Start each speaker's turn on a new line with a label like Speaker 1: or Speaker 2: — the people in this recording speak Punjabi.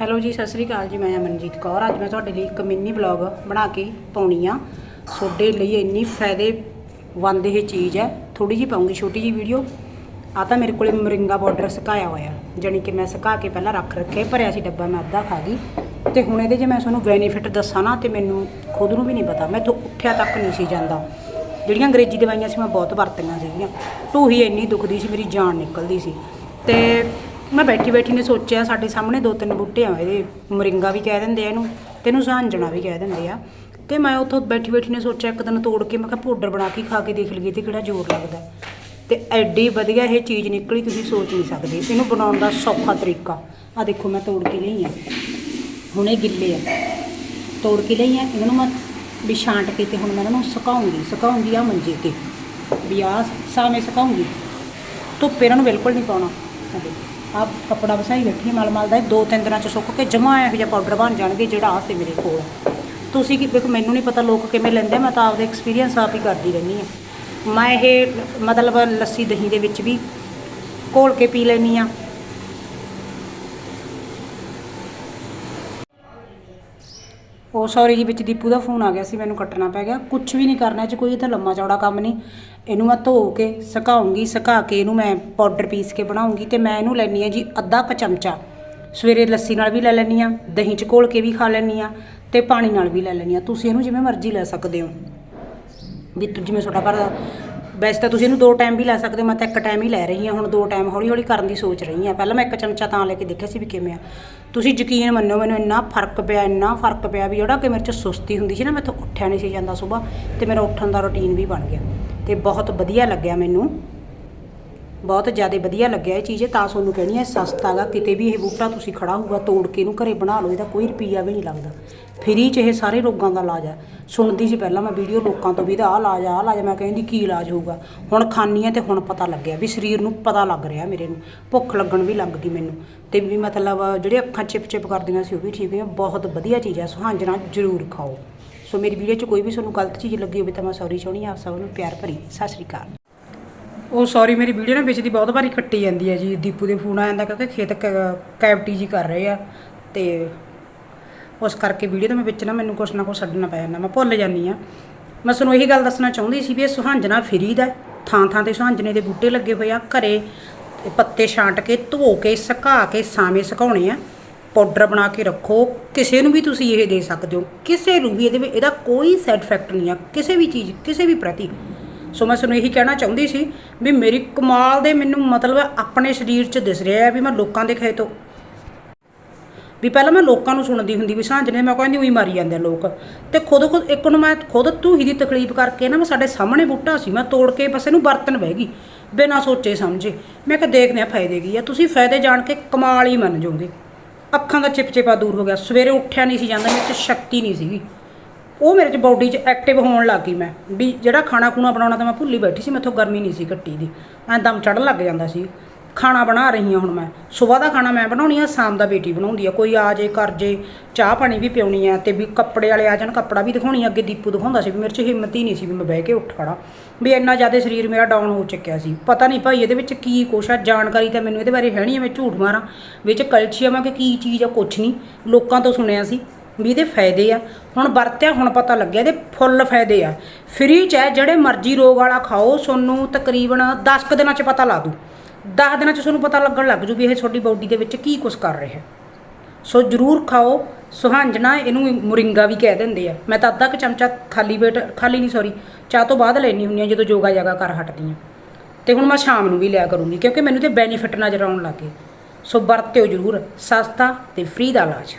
Speaker 1: ਹੈਲੋ ਜੀ, ਸਤਿ ਸ੍ਰੀ ਅਕਾਲ ਜੀ, ਮੈਂ ਅਮਨਜੀਤ ਕੌਰ। ਅੱਜ ਮੈਂ ਤੁਹਾਡੇ ਲਈ ਇੱਕ ਮਿੰਨੀ ਵਲੌਗ ਬਣਾ ਕੇ ਪਾਉਣੀ ਆ। ਤੁਹਾਡੇ ਲਈ ਇੰਨੀ ਫਾਇਦੇਮੰਦ ਇਹ ਚੀਜ਼ ਹੈ। ਥੋੜੀ ਜਿਹੀ ਪਾਉਂਗੀ, ਛੋਟੀ ਜਿਹੀ ਵੀਡੀਓ। ਆ ਤਾਂ ਮੇਰੇ ਕੋਲੇ ਮਰਿੰਗਾ ਪਾਊਡਰ ਸੁਕਾਇਆ ਹੋਇਆ। ਜਾਣੀ ਕਿ ਮੈਂ ਸੁਕਾ ਕੇ ਪਹਿਲਾਂ ਰੱਖ ਰੱਖੇ ਭਰਿਆ ਸੀ ਡੱਬਾ, ਮੈਂ ਅੱਧਾ ਖਾ ਗਈ। ਤੇ ਹੁਣ ਇਹਦੇ ਜੇ ਮੈਂ ਤੁਹਾਨੂੰ ਬੈਨੀਫਿਟ ਦੱਸਾਂ ਨਾ, ਤੇ ਮੈਨੂੰ ਖੁਦ ਨੂੰ ਵੀ ਨਹੀਂ ਪਤਾ। ਮੈਂ ਤੋਂ ਉੱਠਿਆ ਤੱਕ ਨਹੀਂ ਸੀ ਜਾਂਦਾ। ਜਿਹੜੀਆਂ ਅੰਗਰੇਜ਼ੀ ਦਵਾਈਆਂ ਸੀ, ਮੈਂ ਬਹੁਤ ਵਰਤੀਆਂ ਸੀਗੀਆਂ। ਢੂਹੀ ਇੰਨੀ ਦੁਖਦੀ ਸੀ, ਮੇਰੀ ਜਾਨ ਨਿਕਲਦੀ ਸੀ। ਤੇ ਮੈਂ ਬੈਠੀ ਬੈਠੀ ਨੇ ਸੋਚਿਆ, ਸਾਡੇ ਸਾਹਮਣੇ ਦੋ ਤਿੰਨ ਬੂਟੇ ਆ, ਇਹਦੇ ਮਰਿੰਗਾ ਵੀ ਕਹਿ ਦਿੰਦੇ ਆ ਇਹਨੂੰ, ਤੇ ਇਹਨੂੰ ਸਾਂਝਣਾ ਵੀ ਕਹਿ ਦਿੰਦੇ ਆ। ਤੇ ਮੈਂ ਉੱਥੋਂ ਬੈਠੀ ਬੈਠੀ ਨੇ ਸੋਚਿਆ, ਇੱਕ ਦਿਨ ਤੋੜ ਕੇ ਮੈਂ ਕਿਹਾ ਪਾਊਡਰ ਬਣਾ ਕੇ ਖਾ ਕੇ ਦੇਖ ਲਈਏ ਤੇ ਕਿਹੜਾ ਜ਼ੋਰ ਲੱਗਦਾ। ਤੇ ਐਡੀ ਵਧੀਆ ਇਹ ਚੀਜ਼ ਨਿਕਲੀ, ਤੁਸੀਂ ਸੋਚ ਨਹੀਂ ਸਕਦੇ। ਇਹਨੂੰ ਬਣਾਉਣ ਦਾ ਸੌਖਾ ਤਰੀਕਾ। ਆ ਦੇਖੋ, ਮੈਂ ਤੋੜ ਕੇ ਲਈ ਆ। ਹੁਣ ਇਹ ਗਿੱਲੇ ਆ। ਤੋੜ ਕੇ ਲਈ ਆ, ਇਹਨਾਂ ਨੂੰ ਮੈਂ ਵੀ ਛਾਂਟ ਕੇ ਤੇ ਹੁਣ ਮੈਂ ਇਹਨਾਂ ਨੂੰ ਸੁਕਾਉਂਗੀ। ਸੁਕਾਉਂਗੀ ਆ ਮੰਜੇ ਤੇ। ਵੀ ਆ ਸਾਵੇਂ ਸੁਕਾਉਂਗੀ। ਧੁੱਪ ਇਹਨਾਂ ਨੂੰ ਬਿਲਕੁਲ ਨਹੀਂ ਪਾਉਣਾ। ਆ ਕੱਪੜਾ ਵਸਾਈ ਬੈਠੀ ਮਲ ਮਲ ਦਾ ਇਹ ਦੋ ਤਿੰਨ ਦਿਨਾਂ ਚ ਸੁੱਕ ਕੇ ਜਮਾ ਇਹੋ ਜਿਹਾ ਪਾਊਡਰ ਬਣ ਜਾਣਗੇ ਜਿਹੜਾ ਆ ਸੀ ਮੇਰੇ ਕੋਲ ਤੁਸੀਂ ਕੀ ਦੇਖੋ ਮੈਨੂੰ ਨਹੀਂ ਪਤਾ ਲੋਕ ਕਿਵੇਂ ਲੈਂਦੇ ਮੈਂ ਤਾਂ ਆਪਦੇ ਐਕਸਪੀਰੀਅੰਸ ਆਪ ਹੀ ਕਰਦੀ ਰਹਿੰਦੀ ਹਾਂ ਮੈਂ ਇਹ ਮਤਲਬ ਲੱਸੀ ਦਹੀਂ ਦੇ ਵਿੱਚ ਵੀ ਘੋਲ ਕੇ ਪੀ ਲੈਣੀ ਆ। ਉਹ ਸੌਰੀ ਜੀ, ਵਿੱਚ ਦੀਪੂ ਦਾ ਫੋਨ ਆ ਗਿਆ ਸੀ, ਮੈਨੂੰ ਕੱਟਣਾ ਪੈ ਗਿਆ। ਕੁਝ ਵੀ ਨਹੀਂ ਕਰਨਾ, ਇਹ 'ਚ ਕੋਈ ਇਹ ਤਾਂ ਲੰਮਾ ਚੌੜਾ ਕੰਮ ਨਹੀਂ। ਇਹਨੂੰ ਮੈਂ ਧੋ ਕੇ ਸੁਕਾਉਂਗੀ, ਸੁਕਾ ਕੇ ਇਹਨੂੰ ਮੈਂ ਪਾਊਡਰ ਪੀਸ ਕੇ ਬਣਾਉਂਗੀ ਤੇ ਮੈਂ ਇਹਨੂੰ ਲੈਣੀ ਆ ਜੀ ਅੱਧਾ ਕੁ ਚਮਚਾ। ਸਵੇਰੇ ਲੱਸੀ ਨਾਲ ਵੀ ਲੈ ਲੈਣੀ ਆ ਦਹੀਂ 'ਚ ਘੋਲ ਕੇ ਵੀ ਖਾ ਲੈਣੀ ਆ ਤੇ ਪਾਣੀ ਨਾਲ ਵੀ ਲੈ ਲੈਣੀ ਆ ਤੁਸੀਂ ਇਹਨੂੰ ਜਿਵੇਂ ਮਰਜ਼ੀ ਲੈ ਸਕਦੇ ਹੋ। ਵੀ ਤੁ- ਜਿਵੇਂ ਤੁਹਾਡਾ ਪਰ ਵੈਸੇ ਤਾਂ ਤੁਸੀਂ ਇਹਨੂੰ ਦੋ ਟਾਈਮ ਵੀ ਲੈ ਸਕਦੇ ਹੋ, ਮੈਂ ਤਾਂ ਇੱਕ ਟਾਈਮ ਹੀ ਲੈ ਰਹੀ ਹਾਂ, ਹੁਣ ਦੋ ਟਾਈਮ ਹੌਲੀ ਹੌਲੀ ਕਰਨ ਦੀ ਸੋਚ ਰਹੀ ਹਾਂ। ਪਹਿਲਾਂ ਮੈਂ ਇੱਕ ਚਮਚਾ ਤਾਂ ਲੈ ਕੇ ਦੇਖਿਆ ਸੀ ਵੀ ਕਿਵੇਂ ਆ। ਤੁਸੀਂ ਯਕੀਨ ਮੰਨੋ ਮੈਨੂੰ ਇੰਨਾ ਫ਼ਰਕ ਪਿਆ, ਇੰਨਾ ਫ਼ਰਕ ਪਿਆ ਵੀ ਜਿਹੜਾ ਕਿ ਮੇਰੇ 'ਚ ਸੁਸਤੀ ਹੁੰਦੀ ਸੀ ਨਾ, ਮੈਂ ਮੈਥੋਂ ਉੱਠਿਆ ਨਹੀਂ ਸੀ ਜਾਂਦਾ ਸਵੇਰ, ਤੇ ਮੇਰਾ ਉੱਠਣ ਦਾ ਰੁਟੀਨ ਵੀ ਬਣ ਗਿਆ। ਤੇ ਬਹੁਤ ਵਧੀਆ ਲੱਗਿਆ ਮੈਨੂੰ ਬਹੁਤ ਜ਼ਿਆਦਾ ਵਧੀਆ ਲੱਗਿਆ ਇਹ ਚੀਜ਼, ਤਾਂ ਤੁਹਾਨੂੰ ਕਹਿਣੀ ਹੈ ਸਸਤਾ ਗਾ, ਕਿਤੇ ਵੀ ਇਹ ਬੂਟਾ ਤੁਸੀਂ ਖੜਾ ਹੋਊਗਾ, ਤੋੜ ਕੇ ਇਹਨੂੰ ਘਰੇ ਬਣਾ ਲਓ, ਇਹਦਾ ਕੋਈ ਰੁਪਈਆ ਵੀ ਨਹੀਂ ਲੱਗਦਾ। ਫਰੀ 'ਚ ਇਹ ਸਾਰੇ ਰੋਗਾਂ ਦਾ ਇਲਾਜ ਹੈ ਸੁਣਦੀ ਸੀ ਪਹਿਲਾਂ ਮੈਂ ਵੀਡੀਓ, ਲੋਕਾਂ ਤੋਂ ਵੀ ਇਹਦਾ ਆਹ ਇਲਾਜ ਆਹ ਇਲਾਜ, ਮੈਂ ਕਹਿੰਦੀ ਕੀ ਇਲਾਜ ਹੋਊਗਾ? ਹੁਣ ਖਾਂਦੀ ਹਾਂ ਤੇ ਹੁਣ ਪਤਾ ਲੱਗਿਆ ਵੀ ਸਰੀਰ ਨੂੰ ਪਤਾ ਲੱਗ ਰਿਹਾ ਮੇਰੇ ਨੂੰ, ਭੁੱਖ ਲੱਗਣ ਵੀ ਲੱਗ ਗਈ ਮੈਨੂੰ। ਤੇ ਵੀ ਮਤਲਬ ਜਿਹੜੇ ਅੱਖਾਂ ਚਿਪ ਚਿਪ ਕਰਦੀਆਂ ਸੀ, ਉਹ ਵੀ ਠੀਕ ਹੋਈਆਂ ਬਹੁਤ ਵਧੀਆ ਚੀਜ਼ ਹੈ ਸੁਹਾਂਜਣਾ ਜ਼ਰੂਰ ਖਾਓ। ਸੋ ਮੇਰੀ ਵੀਡੀਓ 'ਚ ਕੋਈ ਵੀ ਤੁਹਾਨੂੰ ਗਲਤ ਚੀਜ਼ ਲੱਗੀ ਹੋਵੇ ਤਾਂ ਮੈਂ ਸੌਰੀ ਚਾਹੁੰਦੀ ਆਪ ਸਭ ਨੂੰ ਪਿਆਰ ਭਰੀ, ਸਤਿ ਸ਼੍ਰੀ ਅਕਾਲ। ਉਹ ਸੌਰੀ ਮੇਰੀ ਵੀਡੀਓ ਨਾ ਵਿੱਚ ਦੀ ਬਹੁਤ ਵਾਰੀ ਕੱਟੀ ਜਾਂਦੀ ਹੈ ਜੀ, ਦੀਪੂ ਦੇ ਫੋਨ ਆ ਜਾਂਦਾ ਕਿਉਂਕਿ ਖੇਤ ਕੈਵਟੀ ਜੀ ਕਰ ਰਹੇ ਆ ਤੇ ਉਸ ਕਰਕੇ ਵੀਡੀਓ ਤਾਂ ਮੈਂ ਵਿੱਚ ਨਾ ਮੈਨੂੰ ਕੁਛ ਨਾ ਕੁਛ ਛੱਡਣਾ ਪੈ ਜਾਂਦਾ, ਮੈਂ ਭੁੱਲ ਜਾਂਦੀ ਆ ਮੈਂ ਤੁਹਾਨੂੰ ਇਹੀ ਗੱਲ ਦੱਸਣਾ ਚਾਹੁੰਦੀ ਸੀ ਵੀ ਇਹ ਸੁਹਾਂਜਣਾ ਫਰੀ ਦਾ ਥਾਂ ਥਾਂ ਤੇ ਸੁਹਾਂਜਣੇ ਦੇ ਬੂਟੇ ਲੱਗੇ ਹੋਏ ਆ, ਘਰੇ ਪੱਤੇ ਛਾਂਟ ਕੇ, ਧੋ ਕੇ, ਸੁਕਾ ਕੇ, ਸਾਵੇਂ ਸੁਕਾਉਣੇ ਆ ਪਾਊਡਰ ਬਣਾ ਕੇ ਰੱਖੋ, ਕਿਸੇ ਨੂੰ ਵੀ ਤੁਸੀਂ ਇਹ ਦੇ ਸਕਦੇ ਹੋ, ਕਿਸੇ ਨੂੰ ਵੀ ਇਹਦੇ ਵਿੱਚ, ਇਹਦਾ ਕੋਈ ਸਾਈਡ ਇਫੈਕਟ ਨਹੀਂ ਆ, ਕਿਸੇ ਵੀ ਚੀਜ਼, ਕਿਸੇ ਵੀ ਪ੍ਰਤੀ। ਸੋ ਮੈਂ ਤੁਹਾਨੂੰ ਇਹੀ ਕਹਿਣਾ ਚਾਹੁੰਦੀ ਸੀ ਵੀ ਮੇਰੀ ਕਮਾਲ ਦੇ ਮੈਨੂੰ ਮਤਲਬ ਆਪਣੇ ਸਰੀਰ 'ਚ ਦਿਸ ਰਿਹਾ ਹੈ ਵੀ ਮੈਂ ਲੋਕਾਂ ਦੇ ਖੇ ਤੋਂ ਵੀ ਪਹਿਲਾਂ ਮੈਂ ਲੋਕਾਂ ਨੂੰ ਸੁਣਦੀ ਹੁੰਦੀ ਵੀ ਸਾਂਝਣੇ ਮੈਂ ਕਹਿੰਦੀ ਉਹੀ ਮਾਰੀ ਜਾਂਦੇ ਆ ਲੋਕ। ਤੇ ਖੁਦ ਖੁਦ ਇੱਕ ਨੂੰ ਮੈਂ ਖੁਦ ਧੂਹੀ ਦੀ ਤਕਲੀਫ ਕਰਕੇ ਨਾ ਮੈਂ ਸਾਡੇ ਸਾਹਮਣੇ ਬੂਟਾ ਸੀ, ਮੈਂ ਤੋੜ ਕੇ ਬਸ ਇਹਨੂੰ ਬਰਤਨ ਬਹਿ ਗਈ, ਬਿਨਾਂ ਸੋਚੇ ਸਮਝੇ। ਮੈਂ ਕਿਹਾ ਦੇਖਦੇ ਆ ਫਾਇਦੇ ਕੀ ਆ, ਤੁਸੀਂ ਫਾਇਦੇ ਜਾਣ ਕੇ ਕਮਾਲ ਹੀ ਮੰਨ ਜਾਓਗੇ। ਅੱਖਾਂ ਦਾ ਚਿਪਚਿਪਾ ਦੂਰ ਹੋ ਗਿਆ, ਸਵੇਰੇ ਉੱਠਿਆ ਨਹੀਂ ਸੀ ਜਾਂਦਾ, ਮੇਰੇ 'ਚ ਸ਼ਕਤੀ ਨਹੀਂ ਸੀਗੀ। ਉਹ ਮੇਰੇ 'ਚ ਬਾਡੀ 'ਚ ਐਕਟਿਵ ਹੋਣ ਲੱਗ ਗਈ ਮੈਂ। ਵੀ ਜਿਹੜਾ ਖਾਣਾ ਖੂਣਾ ਬਣਾਉਣਾ ਤਾਂ ਮੈਂ ਭੁੱਲੀ ਬੈਠੀ ਸੀ, ਮੈਥੋਂ ਗਰਮੀ ਨਹੀਂ ਸੀ ਘੱਟੀ ਦੀ। ਐਂ ਦਮ ਚੜਨ ਲੱਗ ਜਾਂਦਾ ਸੀ। ਖਾਣਾ ਬਣਾ ਰਹੀ ਹਾਂ ਹੁਣ ਮੈਂ। ਸਵੇਰ ਦਾ ਖਾਣਾ ਮੈਂ ਬਣਾਉਣੀ ਆ, ਸ਼ਾਮ ਦਾ ਬੇਟੀ ਬਣਾਉਂਦੀ ਆ। ਕੋਈ ਆ ਜੇ, ਕਰ ਜੇ, ਚਾਹ ਪਾਣੀ ਵੀ ਪਿਉਣੀ ਆ ਤੇ ਵੀ ਕੱਪੜੇ ਵਾਲੇ ਆ ਜਾਣ, ਕੱਪੜਾ ਵੀ ਦਿਖਾਉਣੀ ਆ। ਅੱਗੇ ਦੀਪੂ ਦਿਖਾਉਂਦਾ ਸੀ ਵੀ ਮੇਰੇ 'ਚ ਹਿੰਮਤ ਹੀ ਨਹੀਂ ਸੀ ਵੀ ਮੈਂ ਬਹਿ ਕੇ ਉੱਠ ਖੜਾ ਵੀ ਇੰਨਾ ਜ਼ਿਆਦਾ ਸਰੀਰ ਮੇਰਾ ਡਾਊਨ ਹੋ ਚੁੱਕਿਆ ਸੀ। ਪਤਾ ਨਹੀਂ ਭਾਈ ਇਹਦੇ ਵਿੱਚ ਕੀ ਕੁਛ ਆ। ਜਾਣਕਾਰੀ ਤਾਂ ਮੈਨੂੰ ਇਹਦੇ ਬਾਰੇ ਹੈ ਨਹੀਂ ਮੈਂ ਝੂਠ ਮਾਰਾਂ। ਵਿੱਚ ਕੈਲਸ਼ੀਅਮ ਆ ਕਿ ਕੀ ਚੀਜ਼ ਆ, ਕੁਛ ਨਹੀਂ। ਲੋਕਾਂ ਤੋਂ ਸੁਣਿਆ ਸੀ। ਵੀ ਇਹਦੇ ਫਾਇਦੇ ਆ। ਹੁਣ ਵਰਤਿਆ, ਹੁਣ ਪਤਾ ਲੱਗਿਆ ਇਹਦੇ ਫੁੱਲ ਫਾਇਦੇ ਆ। ਫ੍ਰੀ ਚ ਹੈ, ਜਿਹੜੇ ਮਰਜ਼ੀ ਰੋਗ ਵਾਲਾ ਖਾਓ ਤੁਹਾਨੂੰ ਤਕਰੀਬਨ 10 ਕੁ ਦਿਨਾਂ ਚ ਪਤਾ ਲਾ ਦੂ 10 ਦਿਨਾਂ ਚ ਤੁਹਾਨੂੰ ਪਤਾ ਲੱਗਣ ਲੱਗ ਜੂ ਵੀ ਇਹ ਤੁਹਾਡੀ ਬਾਡੀ ਦੇ ਵਿੱਚ ਕੀ ਕੁਝ ਕਰ ਰਿਹਾ ਸੋ ਜਰੂਰ ਖਾਓ, ਸੁਹਾਂਜਣਾ ਇਹਨੂੰ ਮੁਰਿੰਗਾ ਵੀ ਕਹਿ ਦਿੰਦੇ ਆ। ਮੈਂ ਤਾਂ ਅੱਧਾ ਕੁ ਚਮਚਾ ਖਾਲੀ ਪੇਟ, ਖਾਲੀ ਨਹੀਂ ਸੌਰੀ ਚਾਹ ਤੋਂ ਬਾਅਦ ਲੈਣੀ ਹੁੰਦੀ ਆ ਜਦੋਂ ਯੋਗਾ ਜਾਗਾ ਕਰ ਹਟਦੀ ਆ ਤੇ ਹੁਣ ਮੈਂ ਸ਼ਾਮ ਨੂੰ ਵੀ ਲਿਆ ਕਰੂੰਗੀ, ਕਿਉਂਕਿ ਮੈਨੂੰ ਤੇ ਬੈਨੀਫਿਟ ਨਜ਼ਰ ਆਉਣ ਲੱਗੇ ਸੋ ਵਰਤਿਓ ਜਰੂਰ, ਸਸਤਾ ਤੇ ਫ੍ਰੀ ਦਾ ਇਲਾਜ।